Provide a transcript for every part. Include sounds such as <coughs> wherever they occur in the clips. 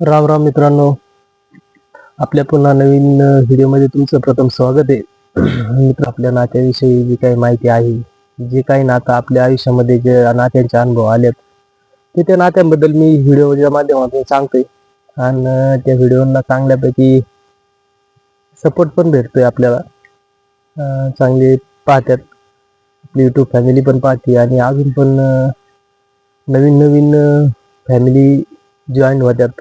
राम राम मित्रांनो. आपल्या पुन्हा नवीन व्हिडिओमध्ये तुमचं प्रथम स्वागत आहे. <clears throat> मित्र आपल्या नात्याविषयी जी काही माहिती आहे जे काही नातं आपल्या आयुष्यामध्ये जे नात्यांचे अनुभव आलेत ते त्या नात्यांबद्दल मी व्हिडिओच्या माध्यमातून सांगतोय. आणि त्या व्हिडिओला चांगल्यापैकी सपोर्ट पण भेटतोय आपल्याला. चांगले पाहतात. आपली युट्यूब फॅमिली पण पाहते आणि अजून पण नवीन नवीन फॅमिली जॉईन होतात.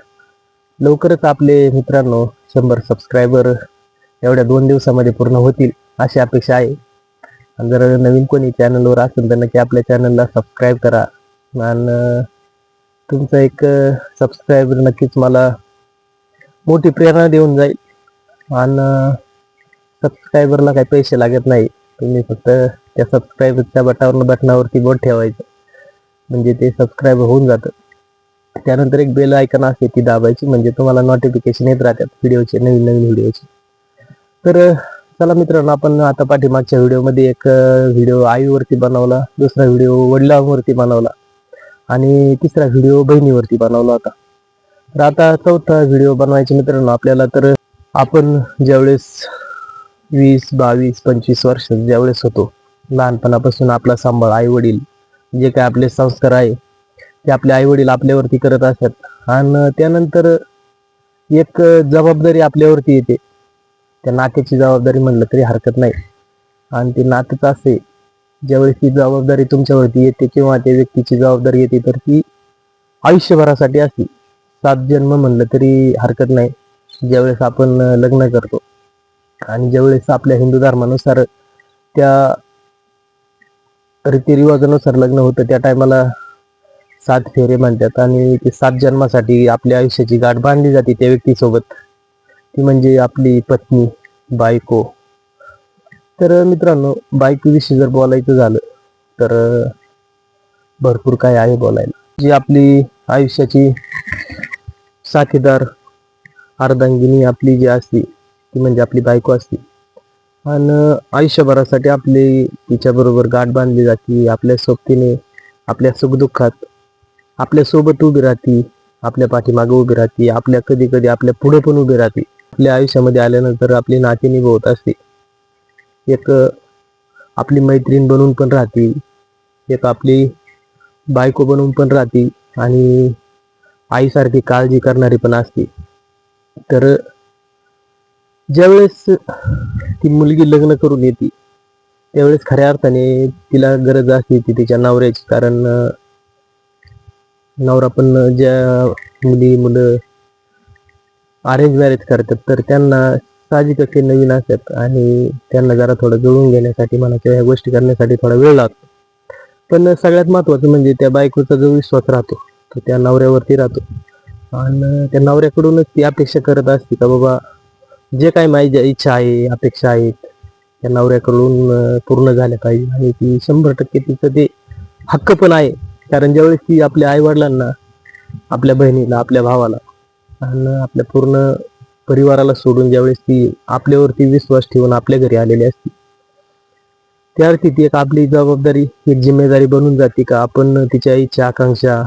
लवकरच आपले मित्रांनो शंभर सबस्क्रायबर एवढ्या दोन दिवसामध्ये पूर्ण होतील अशी अपेक्षा आहे. आणि जर नवीन कोणी चॅनलवर असेल तर नक्की आपल्या चॅनलला सबस्क्राईब करा. आणि तुमचं एक सबस्क्राईबर नक्कीच मला मोठी प्रेरणा देऊन जाईल. आणि सबस्क्रायबरला काही पैसे लागत नाही. तुम्ही फक्त त्या सबस्क्राईबच्या बटावर बटनावरती बोट ठेवायचं. म्हणजे ते सबस्क्राईब होऊन जातं. त्यानंतर एक बेल आयकन असते ती दाबायची. म्हणजे तुम्हाला नोटिफिकेशन येत राहतात व्हिडिओचे नवीन नवीन व्हिडिओचे तर चला मित्रांनो आपण आता पाठीमागच्या व्हिडिओमध्ये एक व्हिडिओ आईवरती बनवला दुसरा व्हिडिओ वडिलांवरती बनवला आणि तिसरा व्हिडिओ बहिणीवरती बनवला होता. तर आता चौथा व्हिडिओ बनवायचे मित्रांनो आपल्याला तर आपण ज्यावेळेस वीस बावीस पंचवीस वर्ष ज्यावेळेस होतो लहानपणापासून आपला सांभाळ आई वडील जे काय आपले संस्कार आहे ते आपले आई वडील आपल्यावरती करत असतात. आणि त्यानंतर एक जबाबदारी आपल्यावरती येते. त्या नात्याची जबाबदारी म्हणलं तरी हरकत नाही. आणि ते नातच असे ज्यावेळेस ती जबाबदारी तुमच्यावरती येते किंवा त्या व्यक्तीची जबाबदारी येते तर ती आयुष्यभरासाठी असते सात जन्म म्हणलं तरी हरकत नाही ज्यावेळेस आपण लग्न करतो. आणि ज्यावेळेस आपल्या हिंदू धर्मानुसार त्या रीतिरिवाजानुसार लग्न होतं त्या टायमाला सात फेरे म्हणतात आणि ते सात जन्मासाठी आपल्या आयुष्याची गाठ बांधली जाते त्या व्यक्तीसोबत. ती म्हणजे आपली पत्नी बायको. तर मित्रांनो बायकोविषयी जर बोलायचं झालं तर भरपूर काय आहे बोलायला. जी आपली आयुष्याची साथीदार अर्धांगिनी आपली जी असती ती म्हणजे आपली बायको असते. आणि आयुष्यभरासाठी आपली तिच्याबरोबर गाठ बांधली जाते आपल्या सोबतीने आपल्या सुखदुःखात आपल्यासोबत उभी राहते आपल्या पाठीमागे उभी राहते आपल्या कधी कधी आपल्या पुढे पण उभी राहते. आपल्या आयुष्यामध्ये आल्यानंतर आपली नाती निभवत असते. एक आपली मैत्रीण बनून पण राहते. एक आपली बायको बनवून पण राहते आणि आईसारखी काळजी करणारी पण असते. तर ज्यावेळेस ती मुलगी लग्न करून येते त्यावेळेस खऱ्या अर्थाने तिला गरज असते ती तिच्या नवऱ्याची. कारण नवरा पण ज्या मुली मुलं अरेंज मॅरेज करतात तर त्यांना साहजिकच ते नवीन असतात आणि त्यांना जरा थोडं जुळून घेण्यासाठी म्हणा किंवा ह्या गोष्टी करण्यासाठी थोडा वेळ लागतो. पण सगळ्यात महत्वाचं म्हणजे त्या बायकोचा जो विश्वास राहतो तो त्या नवऱ्यावरती राहतो. आणि त्या नवऱ्याकडूनच ती अपेक्षा करत असते का बाबा जे काही माझ्या इच्छा आहे अपेक्षा आहेत त्या नवऱ्याकडून पूर्ण झाल्या पाहिजे. आणि ती शंभर टक्के तिचं ते हक्क पण आहे. कारण ज्यावेळेस ती आपल्या आई वडिलांना आपल्या बहिणीला आपल्या भावाला आणि आपल्या पूर्ण परिवाराला सोडून ज्यावेळेस ती आपल्यावरती विश्वास ठेवून आपल्या घरी आलेली असते त्यावरती ती एक आपली जबाबदारी एक जिम्मेदारी बनून जाते का आपण तिच्या इच्छा आकांक्षा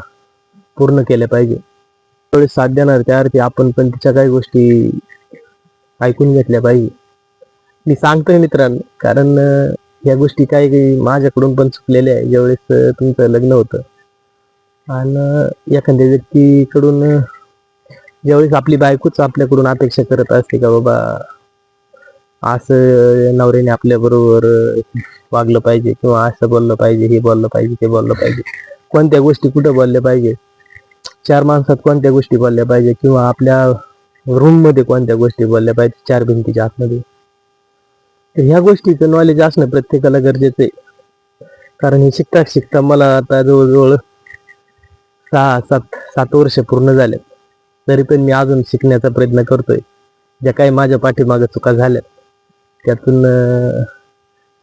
पूर्ण केल्या पाहिजे. त्यावेळेस साथ देणार त्यावरती आपण पण तिच्या काही गोष्टी ऐकून घेतल्या पाहिजे. मी सांगतोय मित्रांनो कारण या गोष्टी काही काही माझ्याकडून पण चुकलेल्या आहे. ज्यावेळेस तुमचं लग्न होतं आणि एखाद्या व्यक्तीकडून ज्यावेळेस आपली बायकोच आपल्याकडून अपेक्षा करत असते का बाबा असं नवऱ्याने आपल्या बरोबर वागलं पाहिजे किंवा असं बोललं पाहिजे हे बोललं पाहिजे ते बोललं पाहिजे. कोणत्या गोष्टी कुठं बोलल्या पाहिजे? चार माणसात कोणत्या गोष्टी बोलल्या पाहिजे किंवा आपल्या रूममध्ये कोणत्या गोष्टी बोलल्या पाहिजे चार भिंतीच्या आतमध्ये? तर ह्या गोष्टीचं नॉलेज असणं प्रत्येकाला गरजेचं आहे. कारण हे शिकता शिकता मला आता जवळजवळ सहा सात सात वर्ष पूर्ण झाले. तरी पण मी अजून शिकण्याचा प्रयत्न करतोय. ज्या काही माझ्या पाठीमागे चुका झाल्या त्यातून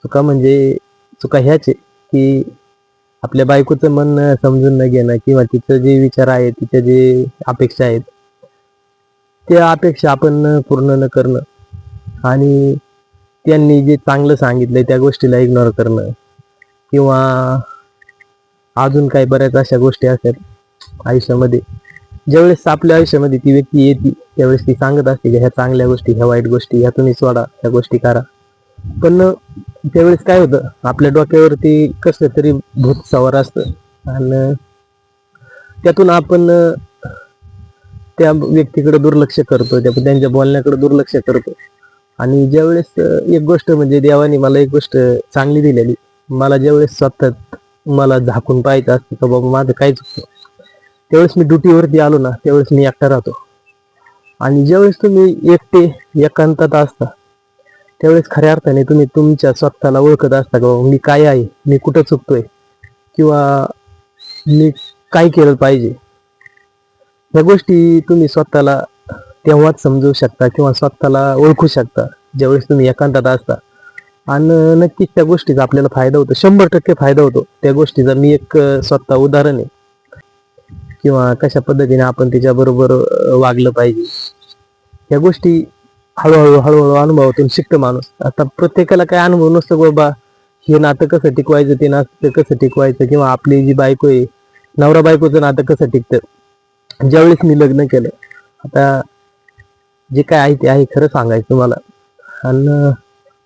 चुका म्हणजे चुका ह्याच आहे की आपल्या बायकोचं मन समजून न घेणं किंवा तिचं जे विचार आहे तिच्या जे अपेक्षा आहेत त्या अपेक्षा आपण पूर्ण न करणं आणि त्यांनी जे चांगलं सांगितलंय त्या गोष्टीला इग्नोर करणं किंवा अजून काही बऱ्याच अशा गोष्टी असतात आयुष्यामध्ये. ज्यावेळेस आपल्या आयुष्यामध्ये ती व्यक्ती येते त्यावेळेस ती सांगत असते की ह्या चांगल्या गोष्टी ह्या वाईट गोष्टी ह्या तुम्ही सोडा ह्या गोष्टी करा. पण त्यावेळेस काय होतं आपल्या डोक्यावरती कसलं तरी भूत सवार असतं. आणि त्यातून आपण त्या व्यक्तीकडे दुर्लक्ष करतो त्या त्यांच्या बोलण्याकडे दुर्लक्ष करतो. आणि ज्यावेळेस एक गोष्ट म्हणजे देवाने मला एक गोष्ट चांगली दिलेली मला ज्यावेळेस स्वतः मला झाकून पाहायचं असतं का बाबा माझं काय चुकतं त्यावेळेस मी ड्युटीवरती आलो ना त्यावेळेस मी एकटा राहतो. आणि ज्यावेळेस तुम्ही एकटे एकांतात असता त्यावेळेस खऱ्या अर्थाने तुम्ही तुमच्या स्वतःला ओळखत असता का बाबा मी काय आहे मी कुठं चुकतोय? किंवा मी काय केलं पाहिजे? या गोष्टी तुम्ही स्वतःला तेव्हाच समजू शकता किंवा स्वतःला ओळखू शकता ज्यावेळेस तुम्ही एकांतात असता. आणि नक्कीच त्या गोष्टीचा आपल्याला फायदा होतो शंभर टक्के फायदा होतो. त्या गोष्टीचा मी एक स्वतः उदाहरण आहे. किंवा कशा पद्धतीने आपण त्याच्याबरोबर वागलं पाहिजे. या गोष्टी हळूहळू हळूहळू अनुभवातून शिकतो माणूस. आता प्रत्येकाला काय अनुभव नसतो बाबा हे नातं कसं टिकवायचं ते नातं कसं टिकवायचं किंवा आपली जी बायको आहे नवरा बायकोचं नातं कसं टिकतं? ज्यावेळेस मी लग्न केलं आता जे काय आहे ते आहे खरं सांगायचं तुम्हाला. आणि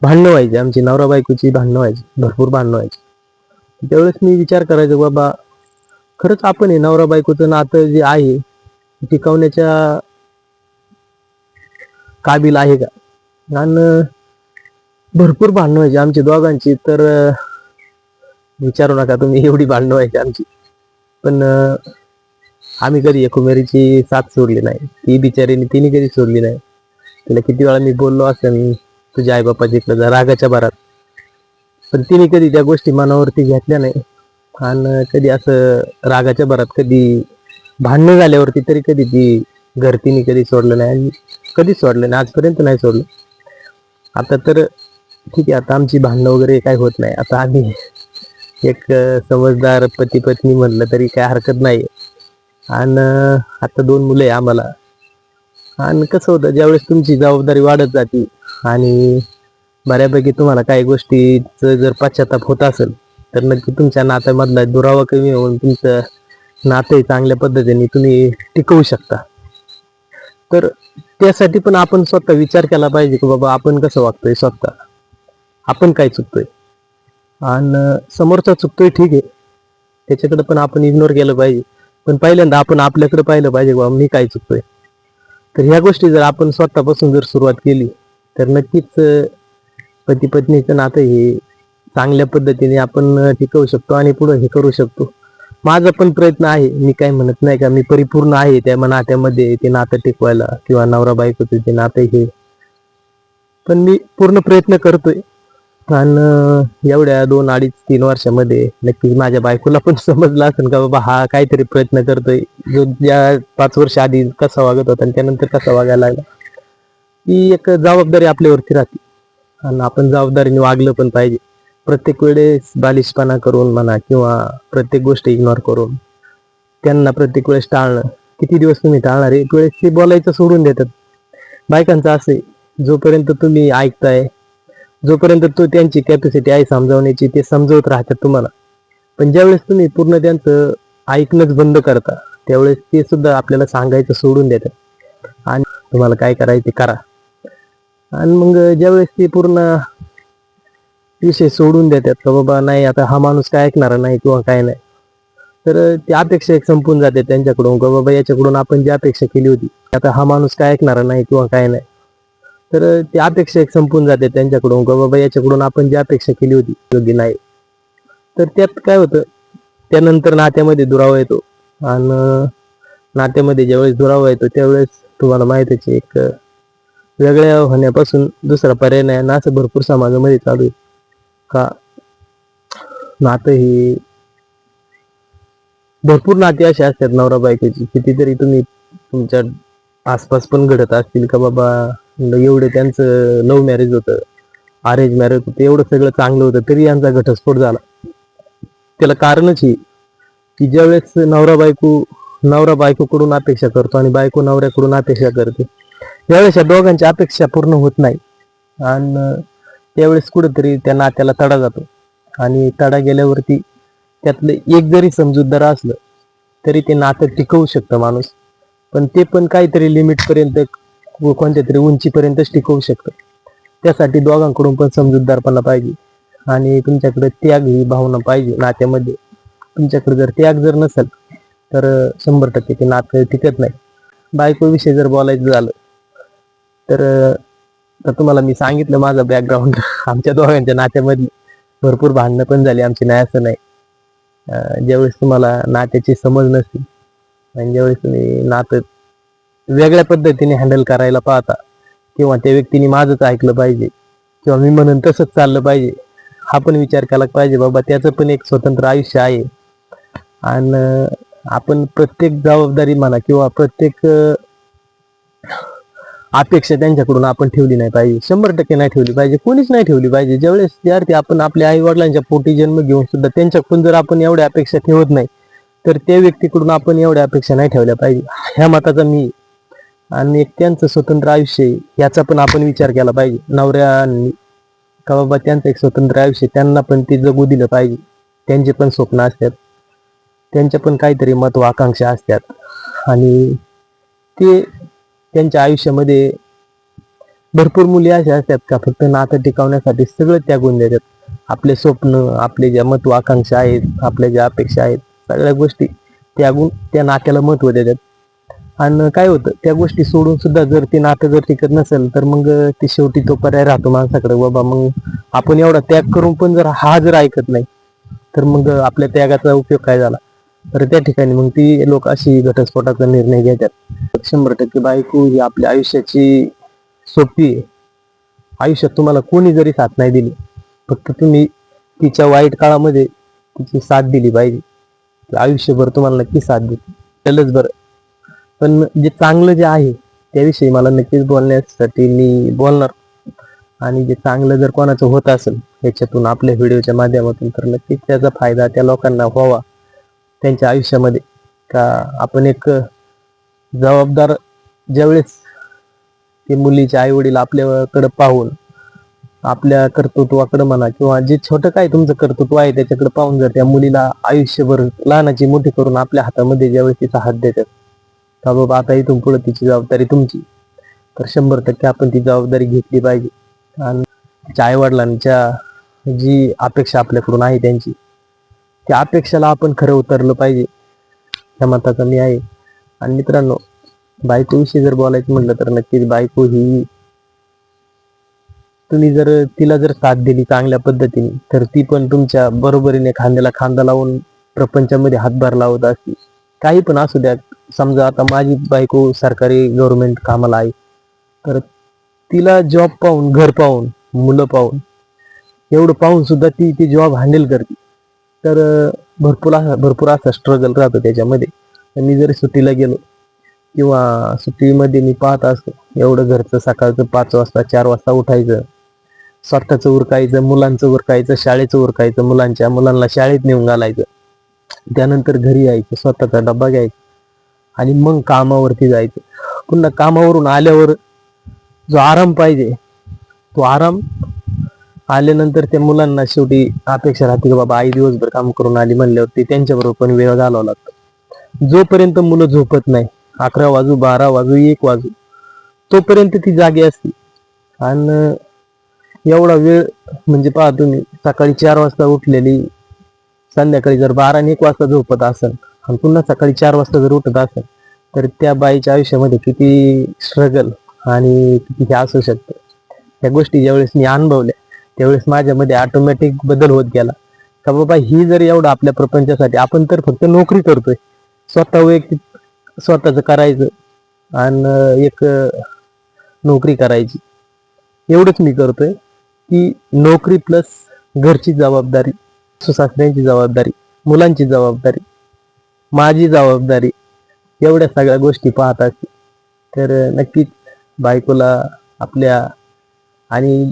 भांडणं व्हायची आमची नवरा बायकोची भांडणं व्हायची भरपूर भांडणं व्हायची. त्यावेळेस मी विचार करायचो बाबा खरंच आपण हे नवरा बायकोचं नातं जे आहे टिकवण्याच्या काबिल आहे का? आणि भरपूर भांडणं व्हायची आमची दोघांची तर विचारू नका तुम्ही एवढी भांडणं व्हायची आमची. पण आम्ही कधी एकुमेरीची साथ सोडली नाही. ती बिचारीने तिने कधी सोडली नाही. तिला किती वेळा मी बोललो असं तुझ्या आई बापाच्या जा रागाच्या भरात. पण तिने कधी त्या गोष्टी मनावरती घेतल्या नाही. आणि कधी असं रागाच्या भरात कधी भांडणं झाल्यावरती तरी कधी ती गर्तीने कधी सोडलं नाही आणि कधीच सोडलं नाही. आजपर्यंत नाही सोडलं. आता तर ठीक आहे आता आमची भांडणं वगैरे काय होत नाही. आता आम्ही एक समजदार पती पत्नी म्हणलं तरी काय हरकत नाही. आणि आता दोन मुलं आहे आम्हाला. आणि कसं होतं ज्यावेळेस तुमची जबाबदारी वाढत जाते आणि बऱ्यापैकी तुम्हाला काही गोष्टीचं जर पश्चाताप होत असेल तर नक्की तुमच्या नात्यामधला दुरावा कमी होऊन तुमचं नाते चांगल्या पद्धतीने तुम्ही टिकवू शकता. तर त्यासाठी पण आपण स्वतः विचार केला पाहिजे की बाबा आपण कसं वागतोय स्वतः? आपण काय चुकतोय? आणि समोरचा चुकतोय ठीक आहे. त्याच्याकडे पण आपण इग्नोर केलं पाहिजे. पण पहिल्यांदा आपण आपल्याकडे पाहिलं पाहिजे बाबा मी काय चुकतोय? तर ह्या गोष्टी जर आपण स्वतःपासून जर सुरुवात केली तर नक्कीच पती पत्नीचं नातं हे चांगल्या पद्धतीने आपण टिकवू शकतो आणि पुढे हे करू शकतो. माझा पण प्रयत्न आहे. मी काय म्हणत नाही का मी परिपूर्ण आहे त्या नात्यामध्ये ते नातं टिकवायला किंवा नवरा बायकोचं ते नातं हे. पण मी पूर्ण प्रयत्न करतोय. आणि एवढ्या दोन अडीच तीन वर्षामध्ये नक्कीच माझ्या बायकोला पण <laughs> समजलं असेल का बाबा हा काहीतरी प्रयत्न करतोय. जो ज्या पाच वर्ष आधी कसा वागत होता आणि त्यानंतर कसा वागायला लागला. ही एक जबाबदारी आपल्यावरती राहते. आणि आपण जबाबदारीने वागलं पण पाहिजे. प्रत्येक वेळेस बालिशपणा करून म्हणा किंवा प्रत्येक गोष्ट इग्नोर करून त्यांना प्रत्येक वेळेस टाळणं. किती दिवस तुम्ही टाळणार एक वेळेस ते बोलायचं सोडून देतात. बायकांचं असे जोपर्यंत तुम्ही ऐकताय जोपर्यंत तो त्यांची कॅपॅसिटी आहे समजावण्याची ते समजवत राहतात तुम्हाला. पण ज्यावेळेस तुम्ही पूर्ण त्यांचं ऐकणंच बंद करता त्यावेळेस ते सुद्धा आपल्याला सांगायचं सोडून देतात. आणि तुम्हाला काय करायचं करा. आणि मग ज्यावेळेस ते पूर्ण विषय सोडून देतात का बाबा नाही आता हा माणूस काय ऐकणार नाही किंवा काय नाही. तर ती अपेक्षा एक संपून जाते त्यांच्याकडून का बाबा याच्याकडून आपण जी अपेक्षा केली होती आता हा माणूस काय ऐकणार नाही किंवा काय नाही. तर ती अपेक्षा एक संपून जाते त्यांच्याकडून का बाबा याच्याकडून आपण जी अपेक्षा केली होती योग्य नाही. तर त्यात काय होतं त्यानंतर नात्यामध्ये दुरावा येतो आणि नात्यामध्ये ज्यावेळेस दुरावा येतो त्यावेळेस तुम्हाला माहितीच एक वेगळ्या होण्यापासून दुसरा पर्याय नाही आणि असं भरपूर समाजामध्ये चालू आहे. का नातं ही भरपूर नाती अशी असतात नवरा बायकोची. कितीतरी तुम्ही तुमच्या आसपास पण घडत असतील का बाबा? एवढं त्यांचं लव्ह मॅरेज होतं अरेंज मॅरेज होतं एवढं सगळं चांगलं होतं तरी यांचा घटस्फोट झाला. त्याला कारणच ही की ज्यावेळेस नवरा बायको नवरा बायकोकडून अपेक्षा करतो आणि बायको नवऱ्याकडून अपेक्षा करते त्यावेळेस या दोघांची अपेक्षा पूर्ण होत नाही. आणि त्यावेळेस कुठंतरी त्या नात्याला तडा जातो. आणि तडा गेल्यावरती त्यातलं एक जरी समजूतदार असलं तरी ते नातं टिकवू शकतं माणूस. पण ते पण काहीतरी लिमिटपर्यंत व कोणत्या तरी उंचीपर्यंतच टिकवू शकतं. त्यासाठी दोघांकडून पण समजूतदारपणा पाहिजे. आणि तुमच्याकडे त्याग ही भावना पाहिजे नात्यामध्ये. तुमच्याकडे जर त्याग जर नसेल तर शंभर टक्के ते नातं टिकत नाही. बायकोविषयी जर बोलायचं झालं तर तर तुम्हाला मी सांगितलं माझं बॅकग्राऊंड <laughs> आमच्या दोघांच्या नात्यामधली भरपूर भांडणं पण झाली आमची नाही असं नाही. ज्यावेळेस तुम्हाला नात्याची समज नसते आणि ज्यावेळेस तुम्ही नातं वेगळ्या पद्धतीने हँडल करायला पाहता किंवा त्या व्यक्तीने माझंच ऐकलं पाहिजे किंवा मी म्हणून तसंच चाललं पाहिजे हा पण विचार केला पाहिजे बाबा त्याचं पण एक स्वतंत्र आयुष्य आहे. आणि आपण प्रत्येक जबाबदारी म्हणा किंवा प्रत्येक अपेक्षा त्यांच्याकडून आपण ठेवली नाही पाहिजे. शंभर टक्के नाही ठेवली पाहिजे. कोणीच नाही ठेवली पाहिजे. ज्यावेळेस विद्यार्थी आपण आपल्या आई वडिलांच्या पोटी जन्म घेऊन सुद्धा त्यांच्याकडून जर आपण एवढ्या अपेक्षा ठेवत नाही तर त्या व्यक्तीकडून आपण एवढ्या अपेक्षा नाही ठेवल्या पाहिजे. ह्या मताचा मी आणि एक त्यांचं स्वतंत्र आयुष्य याचा पण आपण विचार केला पाहिजे. नवऱ्यांनी का बाबा त्यांचं एक स्वतंत्र आयुष्य त्यांना पण ते जगू दिलं पाहिजे. त्यांचे पण स्वप्न असतात. त्यांच्या पण काहीतरी महत्वाकांक्षा असतात. आणि ते त्यांच्या आयुष्यामध्ये भरपूर मुली अशा असतात का फक्त नातं टिकवण्यासाठी सगळं त्यागून देतात. आपले स्वप्न आपले ज्या महत्वाकांक्षा आहेत आपल्या ज्या अपेक्षा आहेत सगळ्या गोष्टी त्यागून त्या नात्याला महत्त्व देतात. आणि काय होतं त्या गोष्टी सोडून सुद्धा जर ते नातं जर टिकत नसेल तर मग ते शेवटी तो पर्याय राहतो माणसाकडे. बाबा मग आपण एवढा त्याग करून पण जर हा जर ऐकत नाही तर मग आपल्या त्यागाचा उपयोग काय झाला? तर त्या ठिकाणी मग ती लोक अशी घटस्फोटाचा निर्णय घेतात. शंभर टक्के बायको ही आपल्या आयुष्याची सोपी आहे. आयुष्यात तुम्हाला कोणी जरी साथ नाही दिली फक्त तुम्ही तिच्या वाईट काळामध्ये तिची साथ दिली पाहिजे. आयुष्यभर तुम्हाला नक्की साथ देते त्यालाच बरं. पण जे चांगलं जे आहे त्याविषयी मला नक्कीच बोलण्यासाठी मी बोलणार. आणि जे चांगलं जर कोणाचं होत असेल याच्यातून आपल्या व्हिडिओच्या माध्यमातून तर नक्कीच त्याचा फायदा त्या लोकांना व्हावा. त्यांच्या आयुष्यामध्ये. का आपण एक जबाबदार ज्यावेळेस ते मुलीचे आई वडील आपल्याकडे पाहून आपल्या कर्तृत्वाकडे म्हणा किंवा जे छोटं काय तुमचं कर्तृत्व आहे त्याच्याकडे पाहून जर त्या मुलीला आयुष्यभर लहानाची मोठी करून आपल्या हातामध्ये ज्यावेळेस तिचा हात देतात का बाबा आता इथून पुढे तिची जबाबदारी तुमची. तर शंभर टक्के आपण ती जबाबदारी घेतली पाहिजे. आणि तिच्या आईवडिलांच्या जी अपेक्षा आपल्याकडून आहे त्यांची त्या अपेक्षाला आपण खरं उतरलं पाहिजे. ह्या मताचा मी आहे. आणि मित्रांनो बायकोविषयी जर बोलायचं म्हटलं तर नक्कीच बायको ही तुम्ही जर तिला जर साथ दिली चांगल्या पद्धतीने तर ती पण तुमच्या बरोबरीने खांद्याला खांदा लावून प्रपंचामध्ये हातभार लावत असते. काही पण असू द्या समजा आता माझी बायको सरकारी गव्हर्नमेंट कामाला आहे. तर तिला जॉब पाहून घर पाहून मुलं पाहून एवढं पाहून सुद्धा ती ती जॉब हँडल करते. तर भरपूर असा भरपूर असा स्ट्रगल राहतो त्याच्यामध्ये. मी जरी सुट्टीला गेलो किंवा सुट्टीमध्ये मी पाहत असतो एवढं घरचं सकाळचं पाच वाजता चार वाजता उठायचं स्वतःचं उरकायचं मुलांचं उरकायचं शाळेचं उरकायचं मुलांच्या मुलांना शाळेत नेऊन घालायचं. त्यानंतर घरी यायचं स्वतःचा डब्बा घ्यायचा आणि मग कामावरती जायचं. पुन्हा कामावरून आल्यावर जो आराम पाहिजे तो आराम आल्यानंतर त्या मुलांना शेवटी अपेक्षा राहते की बाबा आई दिवसभर काम करून आली म्हणल्यावरती त्यांच्याबरोबर पण वेळ घालावा लागतो. जोपर्यंत मुलं झोपत नाही अकरा वाजू बारा वाजू एक वाजू तोपर्यंत ती जागी असते. आणि एवढा वेळ म्हणजे पहा तुम्ही सकाळी चार वाजता उठलेली संध्याकाळी जर बारा आणि एक वाजता झोपत असेल आणि पुन्हा सकाळी चार वाजता जर उठत असेल तर त्या बाईच्या आयुष्यामध्ये किती स्ट्रगल आणि किती हे असू शकतं. त्या गोष्टी ज्यावेळेस मी अनुभवल्या त्यावेळेस माझ्यामध्ये ऑटोमॅटिक बदल होत गेला. का बाबा ही जर एवढं आपल्या प्रपंचासाठी आपण तर फक्त नोकरी करतोय. स्वतः वैयक्तिक स्वतःच करायचं आणि एक नोकरी करायची. एवढंच मी करतोय की नोकरी प्लस घरची जबाबदारी सुसासऱ्यांची जबाबदारी मुलांची जबाबदारी माझी जबाबदारी एवढ्या सगळ्या गोष्टी पाहतात तर नक्कीच बायकोला आपल्या आणि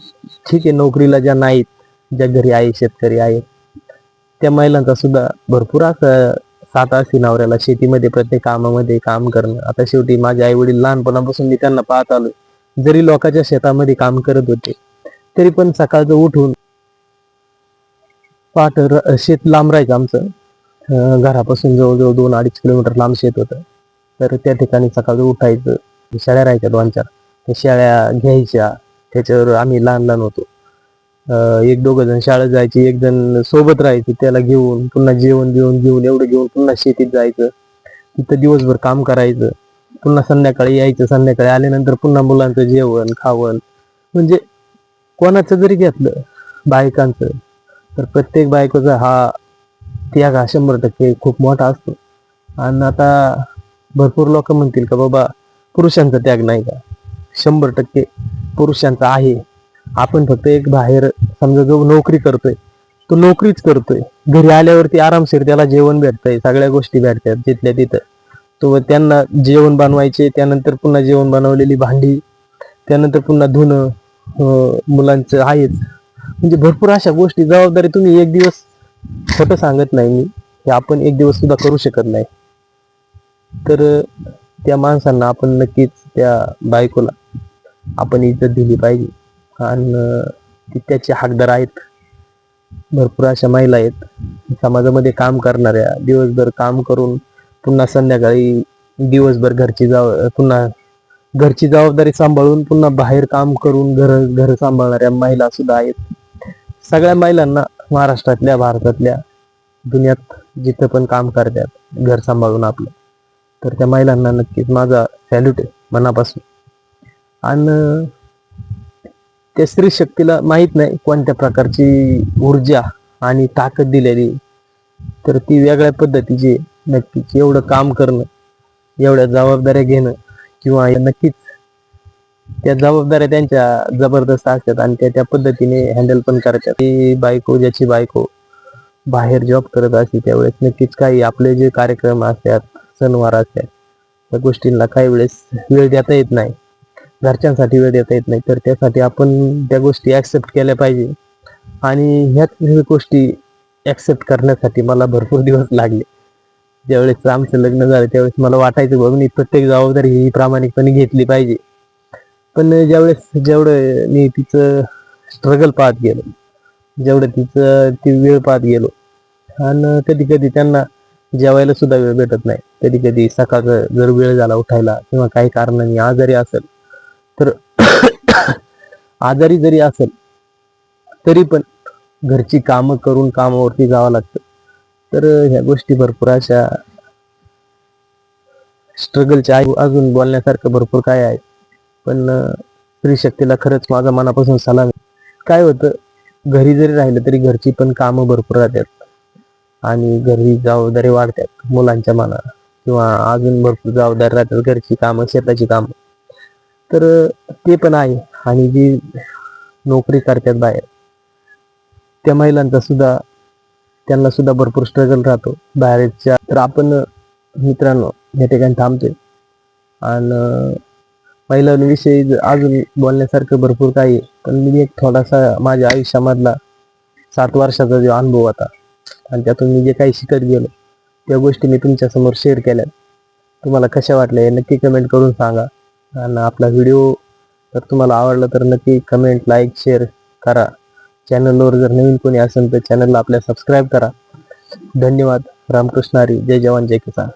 ठीक आहे नोकरीला ज्या नाहीत ज्या घरी आहे शेतकरी आहेत त्या महिलांचा सुद्धा भरपूर असं साथ असते नवऱ्याला. शेतीमध्ये प्रत्येक कामामध्ये काम करणं. आता शेवटी माझे आई वडील लहानपणापासून मी त्यांना पाहत आलो. जरी लोकांच्या शेतामध्ये काम करत होते तरी पण सकाळचं उठून पाठ शेत लांब राहायचं आमचं. घरापासून जवळजवळ दोन अडीच किलोमीटर लांब शेत होतं. तर त्या ठिकाणी सकाळचं उठायचं. शाळ्या राहायच्या दोन चार त्या शाळ्या घ्यायच्या. त्याच्यावर आम्ही लहान लहान होतो. एक दोघं जण शाळेत जायचे एक जण सोबत राहायचे त्याला घेऊन पुन्हा जेवण बिवण घेऊन एवढं घेऊन पुन्हा शेतीत जायचं. तिथं दिवसभर काम करायचं. पुन्हा संध्याकाळी यायचं संध्याकाळी आल्यानंतर पुन्हा मुलांचं जेवण खावण. म्हणजे कोणाचं जरी घेतलं बायकांचं तर प्रत्येक बायकोचा हा त्याग हा शंभर टक्के खूप मोठा असतो. आणि आता भरपूर लोक म्हणतील का बाबा पुरुषांचा त्याग नाही का? शंभर टक्के. पुरुषांचा आहे. आपण फक्त एक बाहेर समजा जो नोकरी करतोय तो नोकरीच करतोय. घरी आल्यावरती आरामशीर त्याला जेवण भेटतंय सगळ्या गोष्टी भेटतात तिथल्या तिथं. तो त्यांना जेवण बनवायचे त्यानंतर पुन्हा जेवण बनवलेली भांडी त्यानंतर पुन्हा धुणं मुलांचं आहेच. म्हणजे भरपूर अशा गोष्टी जबाबदारी तुम्ही एक दिवस खोटं सांगत नाही मी. हे आपण एक दिवस सुद्धा करू शकत नाही. तर त्या माणसांना आपण नक्कीच त्या बायकोला आपण इज्जत दिली पाहिजे. आणि ती त्याचे हकदार आहेत. भरपूर अशा महिला आहेत. समाजामध्ये काम करणाऱ्या दिवसभर काम करून पुन्हा संध्याकाळी दिवसभर घरची जाव पुन्हा घरची जबाबदारी सांभाळून पुन्हा बाहेर काम करून घर घर सांभाळणाऱ्या महिला सुद्धा आहेत. सगळ्या महिलांना महाराष्ट्रातल्या भारतातल्या दुनियात जिथं पण काम करतात घर सांभाळून आपलं. तर त्या महिलांना नक्कीच माझा सॅल्यूट आहे मनापासून. आणि त्या स्त्री शक्तीला माहीत नाही कोणत्या प्रकारची ऊर्जा आणि ताकद दिलेली तर ती वेगळ्या पद्धतीची नक्कीच एवढं काम करणं एवढ्या जबाबदाऱ्या घेणं किंवा नक्कीच त्या जबाबदाऱ्या त्यांच्या जबरदस्त असतात आणि त्या त्या पद्धतीने हँडल पण करतात. ती बायको ज्याची बायको बाहेर जॉब करत असते त्यावेळेस नक्कीच काही आपले जे कार्यक्रम असतात सणवार असतात त्या गोष्टींना काही वेळेस वेळ देता येत नाही. घरच्यांसाठी वेळ देता येत नाही. तर त्यासाठी आपण त्या गोष्टी ॲक्सेप्ट केल्या पाहिजे. आणि ह्याच गोष्टी ॲक्सेप्ट करण्यासाठी मला भरपूर <laughs> दिवस लागले. ज्यावेळेस आमचं लग्न झालं त्यावेळेस मला वाटायचं बघ मी प्रत्येक जबाबदारी ही प्रामाणिकपणे घेतली पाहिजे. पण ज्यावेळेस जेवढं मी तिचं स्ट्रगल पाहत गेलो जेवढं तिचं ती वेळ पाहत गेलो आणि कधी कधी त्यांना जेवायला सुद्धा वेळ भेटत नाही. कधी कधी सकाळचा जर वेळ झाला उठायला किंवा काही कारणाने आजारी असेल तर <coughs> आजारी जरी असेल तरी पण घरची कामं करून कामावरती जावं लागतं. तर ह्या गोष्टी भरपूर अशा स्ट्रगलच्या आहे अजून बोलण्यासारखं भरपूर काय आहे. पण स्त्री शक्तीला खरंच माझा मनापासून सलाम काय होतं घरी जरी राहिलं तरी घरची पण कामं भरपूर राहतात. आणि घरी जबाबदारी वाढतात मुलांच्या मना किंवा अजून भरपूर जबाबदारी राहतात घरची कामं शेताची कामं. तर ते पण आहे. आणि जी नोकरी करतात बाहेर त्या महिलांचा सुद्धा त्यांना सुद्धा भरपूर स्ट्रगल राहतो. बाहेरच्या तर आपण मित्रांनो या ठिकाणी थांबतोय. आणि महिलांविषयी अजून बोलण्यासारखं भरपूर काही आहे. पण मी एक थोडासा माझ्या आयुष्यामधला सात वर्षाचा जो अनुभव होता आणि त्यातून मी जे काही शिकत गेलो त्या गोष्टी मी तुमच्यासमोर शेअर केल्या तुम्हाला कशा वाटल्या हे नक्की कमेंट करून सांगा. आणि आपला व्हिडिओ जर तुम्हाला आवडला तर नक्की कमेंट लाईक शेअर करा. चॅनलवर जर नवीन कोणी असेल तर चॅनलला आपल्या सबस्क्राईब करा. धन्यवाद. रामकृष्ण हरी. जय जवान जय किसान.